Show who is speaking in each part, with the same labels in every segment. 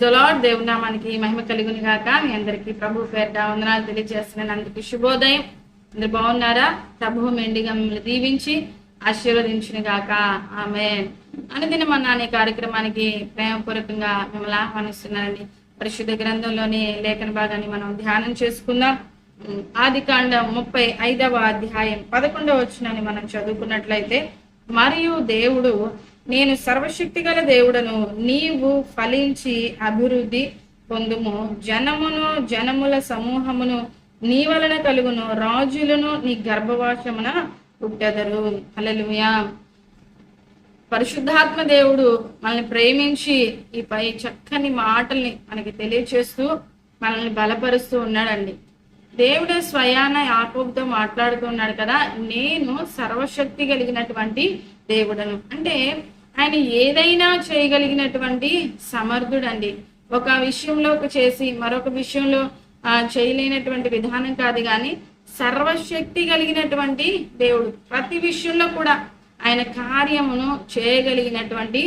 Speaker 1: The lord దేవుని నామానికి మహిమ కలుగుని గాక. మీ అందరికీ ప్రభు పేరిట వందనాలు తెలియజేస్తున్నాను. అందరికీ శుభోదయం. అందరు బాగున్నారా? ప్రభు మెండిగా మిమ్మల్ని దీవించి ఆశీర్వదించిన గాక. ఆమె అనుదిన మన అనే కార్యక్రమానికి ప్రేమపూర్వకంగా మిమ్మల్ని ఆహ్వానిస్తున్నానండి. పరిశుద్ధ గ్రంథంలోని లేఖన భాగాన్ని మనం ధ్యానం చేసుకుందాం. ఆది కాండ ముప్పై ఐదవ అధ్యాయం పదకొండవ వచ్చినని మనం చదువుకున్నట్లయితే మరియు దేవుడు నేను సర్వశక్తి గల దేవుడను నీవు ఫలించి అభివృద్ధి పొందుము. జనమును జనముల సమూహమును నీ వలన కలుగును. రాజులను నీ గర్భవాసమున పుట్టెదరు. అలలుయా పరిశుద్ధాత్మ దేవుడు మనల్ని ప్రేమించి ఈ పై చక్కని మాటల్ని మనకి తెలియచేస్తూ మనల్ని బలపరుస్తూ ఉన్నాడండి. దేవుడే స్వయాన యాకోబుతో మాట్లాడుతున్నాడు కదా నేను సర్వశక్తి కలిగినటువంటి దేవుడను. అంటే ఆయన ఏదైనా చేయగలిగినటువంటి సమర్థుడండి. ఒక విషయంలో చేసి మరొక విషయంలో ఆ, చేయలేనటువంటి విధానం కాదు కానీ సర్వశక్తి కలిగినటువంటి దేవుడు. ప్రతి విషయంలో కూడా ఆయన కార్యమును చేయగలిగినటువంటి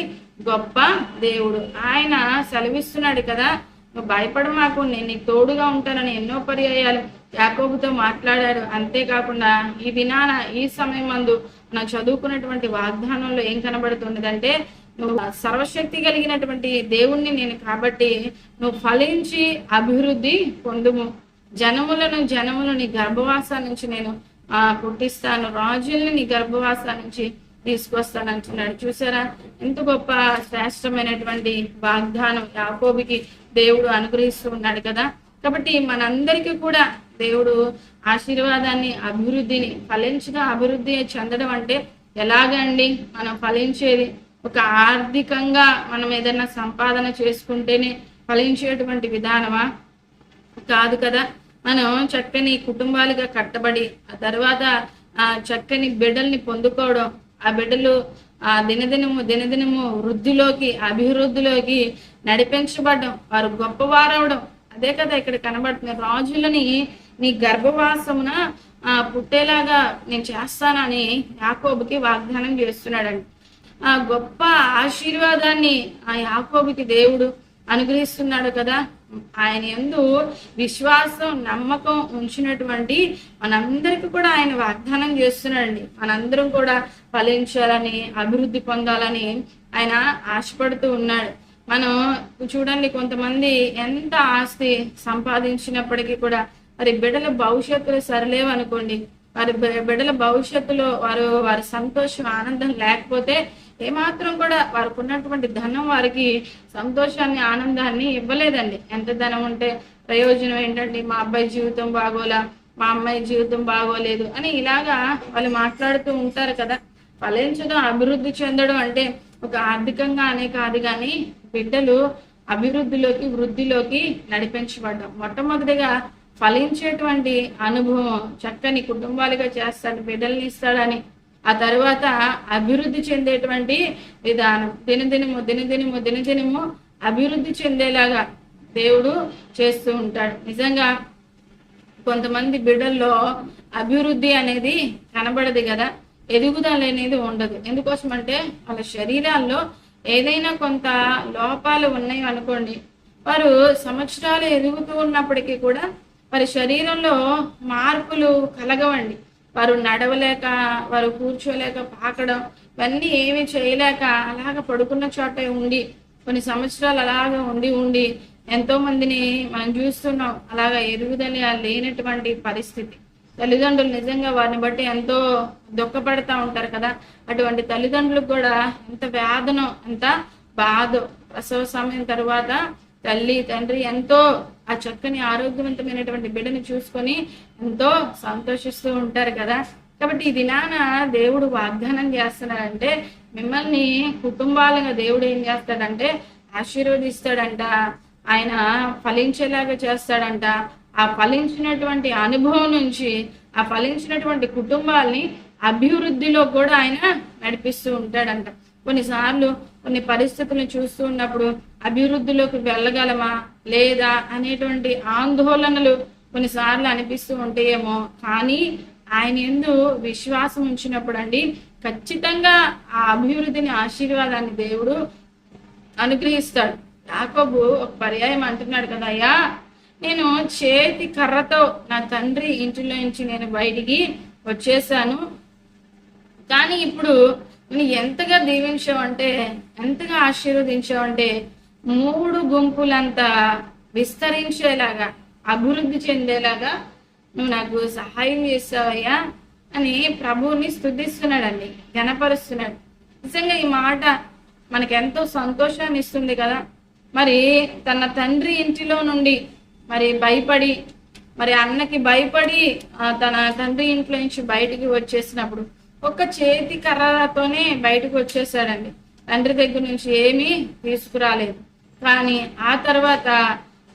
Speaker 1: గొప్ప దేవుడు. ఆయన సెలవిస్తున్నాడు కదా నువ్వు భయపడ మాకు నేను నీకు తోడుగా ఉంటానని ఎన్నో పర్యాయాలు యాకోబుతో మాట్లాడాడు అంతేకాకుండా ఈ దినాన ఈ సమయం మందు మనం చదువుకున్నటువంటి వాగ్దానంలో ఏం కనబడుతున్నదంటే నువ్వు సర్వశక్తి కలిగినటువంటి దేవుణ్ణి నేను కాబట్టి నువ్వు ఫలించి అభివృద్ధి పొందుము. జనములను జనములు నీ గర్భవాసా నుంచి నేను ఆ పుట్టిస్తాను. రాజుల్ని నీ గర్భవాసా నుంచి తీసుకొస్తాను అంటున్నాడు. చూసారా? ఎంత గొప్ప శ్రేష్టమైనటువంటి వాగ్దానం యాకోబికి దేవుడు అనుగ్రహిస్తూ ఉన్నాడు కదా. కాబట్టి మనందరికీ కూడా దేవుడు ఆశీర్వాదాన్ని అభివృద్ధిని ఫలించగా అభివృద్ధి చెందడం అంటే ఎలాగండి? మనం ఫలించేది ఒక ఆర్థికంగా మనం ఏదైనా సంపాదన చేసుకుంటేనే ఫలించేటువంటి విధానమా? కాదు కదా. మనం చక్కని కుటుంబాలుగా కట్టబడి ఆ తర్వాత ఆ చక్కని బిడ్డల్ని పొందుకోవడం ఆ బిడ్డలు ఆ దినదినము దినదినము వృద్ధిలోకి అభివృద్ధిలోకి నడిపించబడడం వారు గొప్పవారవడం. అదే కదా ఇక్కడ కనబడుతుంది. రాజులని నీ గర్భవాసమున ఆ పుట్టేలాగా నేను చేస్తానని యాకోబుకి వాగ్దానం చేస్తున్నాడండి ఆ గొప్ప ఆశీర్వాదాన్ని ఆ యాకోబుకి దేవుడు అనుగ్రహిస్తున్నాడు కదా. ఆయన ఎందు విశ్వాసం నమ్మకం ఉంచినటువంటి మనందరికీ కూడా ఆయన వాగ్దానం చేస్తున్నాడండి. మనందరం కూడా ఫలించాలని అభివృద్ధి పొందాలని ఆయన ఆశపడుతూ ఉన్నాడు. మనం చూడండి కొంతమంది ఎంత ఆస్తి సంపాదించినప్పటికీ కూడా మరి బిడ్డల భవిష్యత్తులు సరలేవనుకోండి. వారి బిడ్డల భవిష్యత్తులో వారు వారి సంతోషం ఆనందం లేకపోతే ఏమాత్రం కూడా వారికి ఉన్నటువంటి ధనం వారికి సంతోషాన్ని ఆనందాన్ని ఇవ్వలేదండి. ఎంత ధనం ఉంటే ప్రయోజనం ఏంటంటే మా అబ్బాయి జీవితం బాగోలా మా అమ్మాయి జీవితం బాగోలేదు అని ఇలాగా వాళ్ళు మాట్లాడుతూ ఉంటారు కదా. ఫలించడం అభివృద్ధి చెందడం అంటే ఒక ఆర్థికంగా అనే కాదు కానీ బిడ్డలు అభివృద్ధిలోకి వృద్ధిలోకి నడిపించబడ్డం. మొట్టమొదటిగా ఫలించేటువంటి అనుభవం చక్కని కుటుంబాలుగా చేస్తాడు బిడ్డల్ని ఇస్తాడని. ఆ తర్వాత అభివృద్ధి చెందేటువంటి విధానం. దినదినము దినదినము దినదినము అభివృద్ధి చెందేలాగా దేవుడు చేస్తూ ఉంటాడు. నిజంగా కొంతమంది బిడ్డల్లో అభివృద్ధి అనేది కనబడదు కదా. ఎదుగుదల అనేది ఉండదు. ఎందుకోసం అంటే వాళ్ళ శరీరాల్లో ఏదైనా కొంత లోపాలు ఉన్నాయి అనుకోండి. వారు సంవత్సరాలు ఎదుగుతూ ఉన్నప్పటికీ కూడా వారి శరీరంలో మార్పులు కలగవండి. వారు నడవలేక వారు కూర్చోలేక పాకడం ఇవన్నీ ఏమి చేయలేక అలాగ పడుకున్న చోటే ఉండి కొన్ని సంవత్సరాలు అలాగ ఉండి ఉండి ఎంతో మందిని మనం చూస్తున్నాం అలాగా ఎరుగుదల లేనటువంటి పరిస్థితి. తల్లిదండ్రులు నిజంగా వారిని బట్టి ఎంతో దుఃఖపడతా ఉంటారు కదా. అటువంటి తల్లిదండ్రులకు కూడా ఎంత వేదనో ఎంత బాధ. ప్రసవ సమయం తర్వాత తల్లి తండ్రి ఎంతో ఆ చక్కని ఆరోగ్యవంతమైనటువంటి బిడ్డని చూసుకొని ఎంతో సంతోషిస్తూ ఉంటారు కదా. కాబట్టి ఈ దినాన దేవుడు వాగ్దానం చేస్తున్నాడంటే మిమ్మల్ని కుటుంబాలుగా దేవుడు ఏం చేస్తాడంటే ఆశీర్వదిస్తాడంట ఆయన ఫలించేలాగా చేస్తాడంట. ఆ ఫలించినటువంటి అనుభవం నుంచి ఆ ఫలించినటువంటి కుటుంబాల్ని అభివృద్ధిలో కూడా ఆయన నడిపిస్తూ ఉంటాడంట. కొన్నిసార్లు కొన్ని పరిస్థితులను చూస్తూ ఉన్నప్పుడు అభివృద్ధిలోకి వెళ్ళగలమా లేదా అనేటువంటి ఆందోళనలు కొన్నిసార్లు అనిపిస్తూ ఉంటాయేమో. కానీ ఆయన ఎందు విశ్వాసం ఉంచినప్పుడు అండి ఖచ్చితంగా ఆ అభివృద్ధిని ఆశీర్వాదాన్ని దేవుడు అనుగ్రహిస్తాడు. యాకబు ఒక పర్యాయం అంటున్నాడు కదా అయ్యా నేను చేతి కర్రతో నా తండ్రి ఇంటిలో నుంచి నేను బయటికి వచ్చేసాను. కానీ ఇప్పుడు నేను ఎంతగా దీవించావంటే ఎంతగా ఆశీర్వదించావంటే మూడు గుంపులంతా విస్తరించేలాగా అభివృద్ధి చెందేలాగా నువ్వు నాకు సహాయం చేస్తావయ్యా అని ప్రభువుని స్థుతిస్తున్నాడండి గనపరుస్తున్నాడు నిజంగా ఈ మాట మనకెంతో ఎంతో సంతోషాన్ని ఇస్తుంది కదా. మరి తన తండ్రి ఇంటిలో నుండి మరి భయపడి మరి అన్నకి భయపడి తన తండ్రి ఇంట్లో నుంచి బయటికి వచ్చేసినప్పుడు ఒక్క చేతి కర్రతోనే బయటకు వచ్చేసాడండి తండ్రి దగ్గర నుంచి ఏమీ తీసుకురాలేదు. కానీ ఆ తర్వాత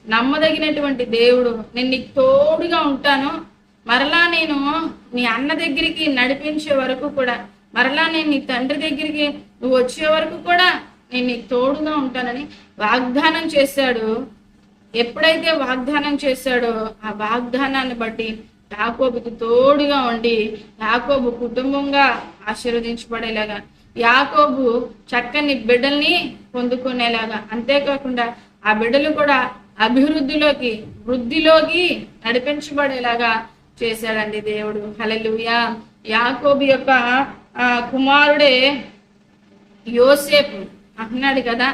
Speaker 1: నమ్మదగినటువంటి దేవుడు నేను నీకు తోడుగా ఉంటాను. మరలా నేను నీ అన్న దగ్గరికి నడిపించే వరకు కూడా మరలా నేను నీ తండ్రి దగ్గరికి నువ్వు వచ్చే వరకు కూడా నేను నీకు తోడుగా ఉంటానని వాగ్దానం చేశాడు. ఎప్పుడైతే వాగ్దానం చేశాడో ఆ వాగ్దానాన్ని బట్టి యాకోబుకి తోడుగా ఉండి యాకోబు కుటుంబంగా ఆశీర్వదించబడేలాగా యాకోబు చక్కని బిడ్డల్ని పొందుకునేలాగా. అంతేకాకుండా ఆ బిడ్డలు కూడా అభివృద్ధిలోకి వృద్ధిలోకి నడిపించబడేలాగా చేశాడండి దేవుడు. హలలుయా యాకోబు యొక్క ఆ, కుమారుడే యోసేపు అంటున్నాడు కదా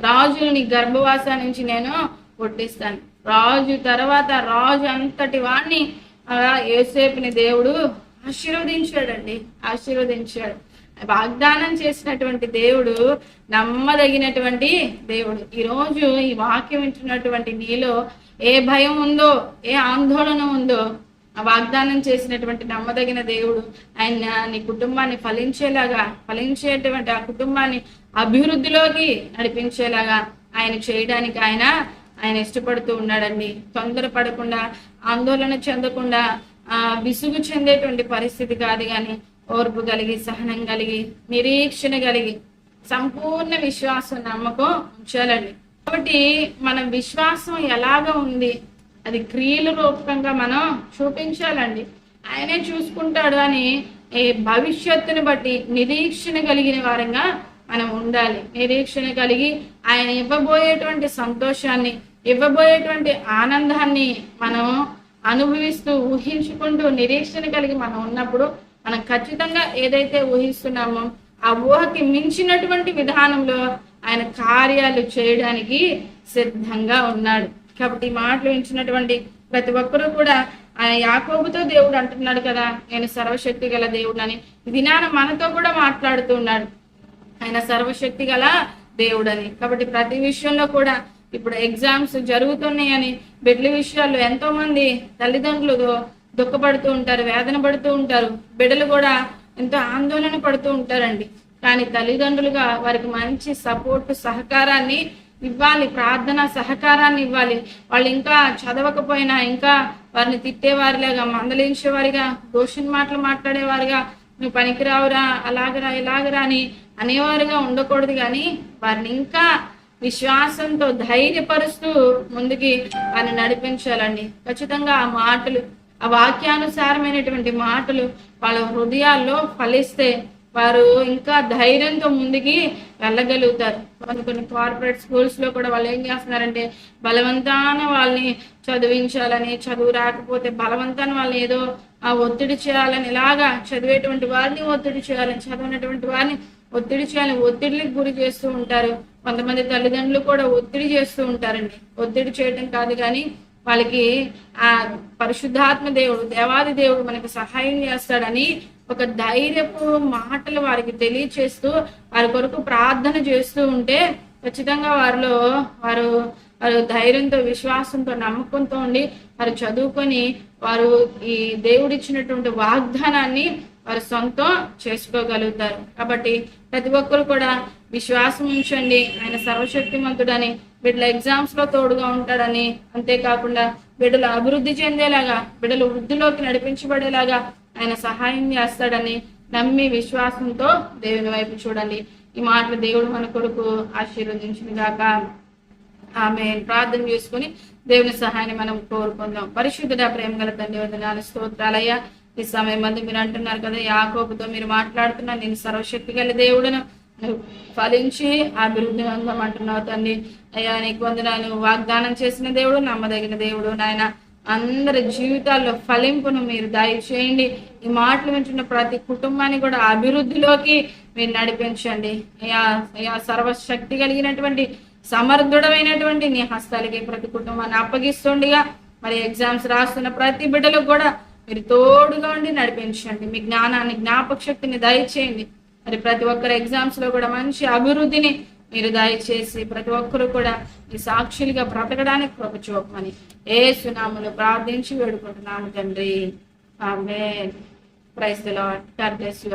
Speaker 1: రాజుని గర్భవాస నుంచి నేను కొట్టిస్తాను. రాజు తర్వాత రాజు అంతటి వాణ్ణి ఆ యోసేపుని దేవుడు ఆశీర్వదించాడండి ఆశీర్వదించాడు. వాగ్దానం చేసినటువంటి దేవుడు నమ్మదగినటువంటి దేవుడు. ఈ రోజు ఈ వాక్యం వింటున్నటువంటి నీలో ఏ భయం ఉందో ఏ ఆందోళన ఉందో ఆ వాగ్దానం చేసినటువంటి నమ్మదగిన దేవుడు ఆయన నీ కుటుంబాన్ని ఫలించేలాగా ఫలించేటువంటి ఆ కుటుంబాన్ని అభివృద్ధిలోకి నడిపించేలాగా ఆయన చేయడానికి ఆయన ఆయన ఇష్టపడుతూ ఉన్నాడండి. తొందర పడకుండా ఆందోళన చెందకుండా విసుగు చెందేటువంటి పరిస్థితి కాదు కానీ ఓర్పు కలిగి సహనం కలిగి నిరీక్షణ కలిగి సంపూర్ణ విశ్వాసం నమ్మకం ఉంచాలండి. కాబట్టి మన విశ్వాసం ఎలాగ ఉంది? అది క్రియల రూపకంగా మనం చూపించాలండి. ఆయనే చూసుకుంటాడు అని ఈ భవిష్యత్తుని బట్టి నిరీక్షణ కలిగిన వారంగా మనం ఉండాలి. నిరీక్షణ కలిగి ఆయన ఇవ్వబోయేటువంటి సంతోషాన్ని ఇవ్వబోయేటువంటి ఆనందాన్ని మనం అనుభవిస్తూ ఊహించుకుంటూ నిరీక్షణ కలిగి మనం ఉన్నప్పుడు మనం ఖచ్చితంగా ఏదైతే ఊహిస్తున్నామో ఆ ఊహకి మించినటువంటి విధానంలో ఆయన కార్యాలు చేయడానికి సిద్ధంగా ఉన్నాడు. కాబట్టి ఈ మాటలు ఇచ్చినటువంటి ప్రతి ఒక్కరూ కూడా ఆయన యాకోబుతో దేవుడు అంటున్నాడు కదా నేను సర్వశక్తి గల దేవుడని. అని దినాన మనతో కూడా మాట్లాడుతూ ఉన్నాడు. ఆయన సర్వశక్తి గల దేవుడని. కాబట్టి ప్రతి విషయంలో కూడా ఇప్పుడు ఎగ్జామ్స్ జరుగుతున్నాయని బిడ్డల విషయాల్లో ఎంతో మంది తల్లిదండ్రులు దుఃఖపడుతూ ఉంటారు వేదన పడుతూ ఉంటారు. బిడ్డలు కూడా ఎంతో ఆందోళన పడుతూ ఉంటారండి. కానీ తల్లిదండ్రులుగా వారికి మంచి సపోర్ట్ సహకారాన్ని ఇవ్వాలి ప్రార్థన సహకారాన్ని ఇవ్వాలి. వాళ్ళు ఇంకా చదవకపోయినా ఇంకా వారిని తిట్టేవారిలాగా మందలించేవారిగా దోషిని మాటలు మాట్లాడేవారిగా నువ్వు పనికిరావురా అలాగరా ఇలాగరా అని అనేవారుగా ఉండకూడదు. కానీ వారిని ఇంకా విశ్వాసంతో ధైర్యపరుస్తూ ముందుకి ఆయన నడిపించాలండి. ఖచ్చితంగా ఆ మాటలు ఆ వాక్యానుసారమైనటువంటి మాటలు వాళ్ళ హృదయాల్లో ఫలిస్తే వారు ఇంకా ధైర్యంతో ముందుకి వెళ్ళగలుగుతారు. కొన్ని కొన్ని కార్పొరేట్ స్కూల్స్లో కూడా వాళ్ళు ఏం చేస్తున్నారంటే బలవంతాన వాళ్ళని చదివించాలని చదువు రాకపోతే బలవంతాన వాళ్ళని ఏదో ఆ ఒత్తిడి చేయాలని ఇలాగా చదివేటువంటి వారిని ఒత్తిడి చేయాలని చదివినటువంటి వారిని ఒత్తిడి చేయాలి. ఒత్తిడికి గురి చేస్తూ ఉంటారు. కొంతమంది తల్లిదండ్రులు కూడా ఒత్తిడి చేస్తూ ఉంటారండి. ఒత్తిడి చేయటం కాదు కానీ వాళ్ళకి ఆ పరిశుద్ధాత్మ దేవుడు దేవాది దేవుడు మనకు సహాయం చేస్తాడని ఒక ధైర్యపు మాటలు వారికి తెలియచేస్తూ వారి కొరకు ప్రార్థన చేస్తూ ఉంటే ఖచ్చితంగా వారిలో వారు వారు ధైర్యంతో విశ్వాసంతో నమ్మకంతో ఉండి వారు చదువుకొని వారు ఈ దేవుడిచ్చినటువంటి వాగ్దానాన్ని వారు సొంతం చేసుకోగలుగుతారు. కాబట్టి ప్రతి ఒక్కరు కూడా విశ్వాసం ఉంచండి. ఆయన సర్వశక్తిమంతుడని బిడ్డల ఎగ్జామ్స్లో తోడుగా ఉంటాడని అంతేకాకుండా బిడ్డలు అభివృద్ధి చెందేలాగా బిడ్డలు వృద్ధిలోకి నడిపించబడేలాగా ఆయన సహాయం చేస్తాడని నమ్మి విశ్వాసంతో దేవుని వైపు చూడండి. ఈ మాటలు దేవుడు మన కొరకు ఆశీర్వదించిన గాక ఆమె ప్రార్థన చేసుకుని దేవుని సహాయాన్ని మనం కోరుకుందాం. పరిశుద్ధుడ ప్రేమ గల తండ్రి వందనాలు స్తోత్రాలయ్యా. ఈ సమయం మంది మీరు అంటున్నారు కదా యాకోబుతో మీరు మాట్లాడుతున్నారు నేను సర్వశక్తి గల దేవుడును. ఫలించి అభివృద్ధి పొందమంటున్నావు తండ్రి అయ్యా నీకు వందనాలు. వాగ్దానం చేసిన దేవుడు నమ్మదగిన దేవుడు నాయన. అందరి జీవితాల్లో ఫలింపును మీరు దయచేయండి. ఈ మాటలు వింటున్న ప్రతి కుటుంబాన్ని కూడా అభివృద్ధిలోకి మీరు నడిపించండి. అయ్యా అయ్యా సర్వశక్తి కలిగినటువంటి సమర్థుడమైనటువంటి నీ హస్తాలకి ప్రతి కుటుంబాన్ని అప్పగిస్తుండగా మరి ఎగ్జామ్స్ రాస్తున్న ప్రతి బిడ్డలకు కూడా మీరు తోడుగా ఉండి నడిపించండి. మీ జ్ఞానాన్ని జ్ఞాపక శక్తిని దయచేయండి. మరి ప్రతి ఒక్కరు ఎగ్జామ్స్లో కూడా మంచి అభివృద్ధిని మీరు దయచేసి ప్రతి ఒక్కరు కూడా ఈ సాక్షులుగా బ్రతకడానికి కృప చూపమని ఏ సునాములు ప్రార్థించి వేడుకుంటున్నాము తండ్రి. ఆమె praise the God bless you